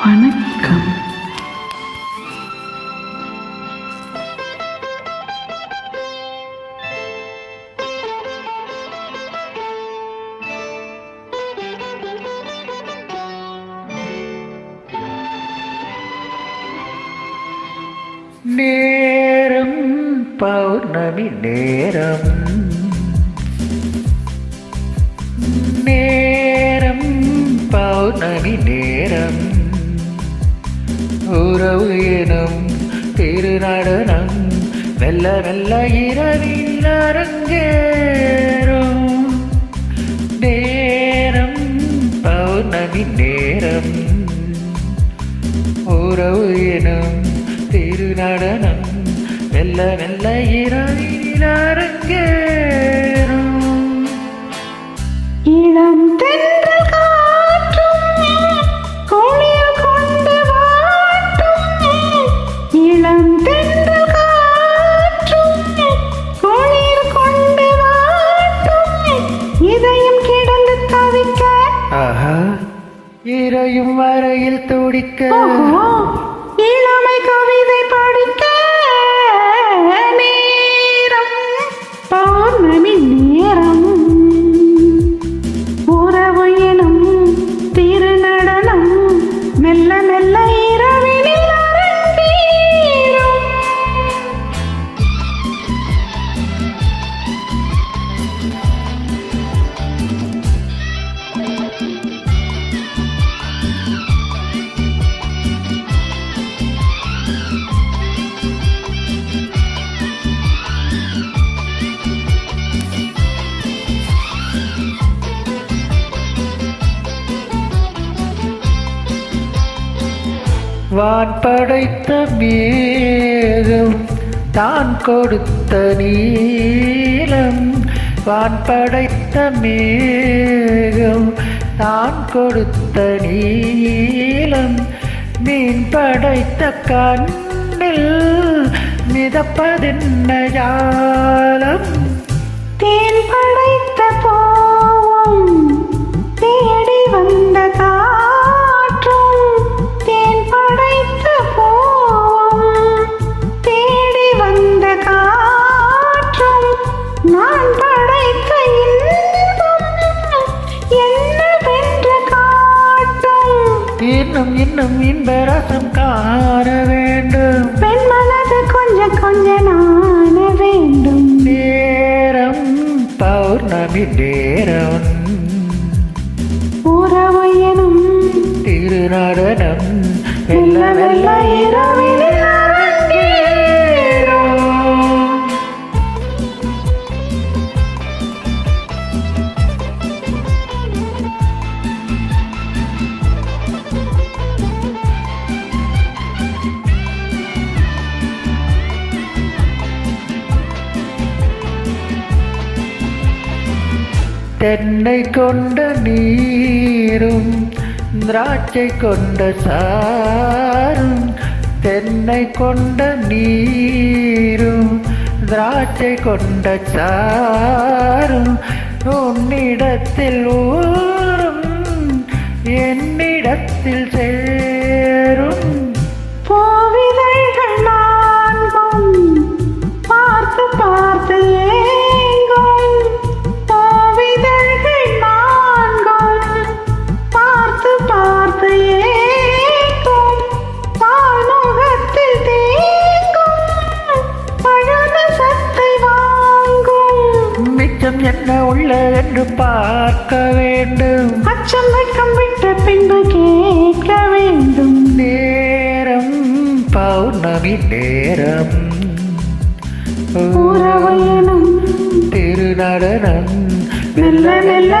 வணக்கம் நேரம் பௌர்ணமி நேரம் நேரம் பௌர்ணமி நேரம் உறவு எனும் திருநடனம் மெல்ல மெல்ல இரவில் அரங்கேறும். நேரம் பௌர்ணமி நேரம். உறவு எனும் திருநடனம் மெல்ல மெல்ல இரவில் அரங்கேறும். இரையும் வரையில் துடிக்க வான் படைத்த மேகம் தான் கொடுத்த நீளம். வான் படைத்த மேகம் தான் கொடுத்த நீளம். மீன் படைத்த கண்ணில் மிதப்பதென்ன ஜாலம் தேன் படைத்த போ இன்னும் இன்னும் இன்பரசம் காண வேண்டும். பெண் மனது கொஞ்சம் கொஞ்ச நாண வேண்டும். நேரம் பௌர்ணமி நேரம். உறவு எனும் திருநடனம் வெல்ல வெல்ல இரவில் தென்னை கொண்ட நீரும் திராட்சை கொண்ட சாரும் தென்னை கொண்ட நீரும் திராட்சை கொண்ட சாரும். உன்னிடத்தில் ஊரும் என்னிடத்தில் சேரும். பூவிதைகள் நான்கும் பார்த்து பார்த்து ஏ மிச்சம் என்ன உள்ள என்று பார்க்க வேண்டும். அச்சம் வெட்கம் விட்ட பின்பு கேட்க வேண்டும். நேரம் பௌர்ணமி நேரம். திருநடனம். மெல்ல மெல்ல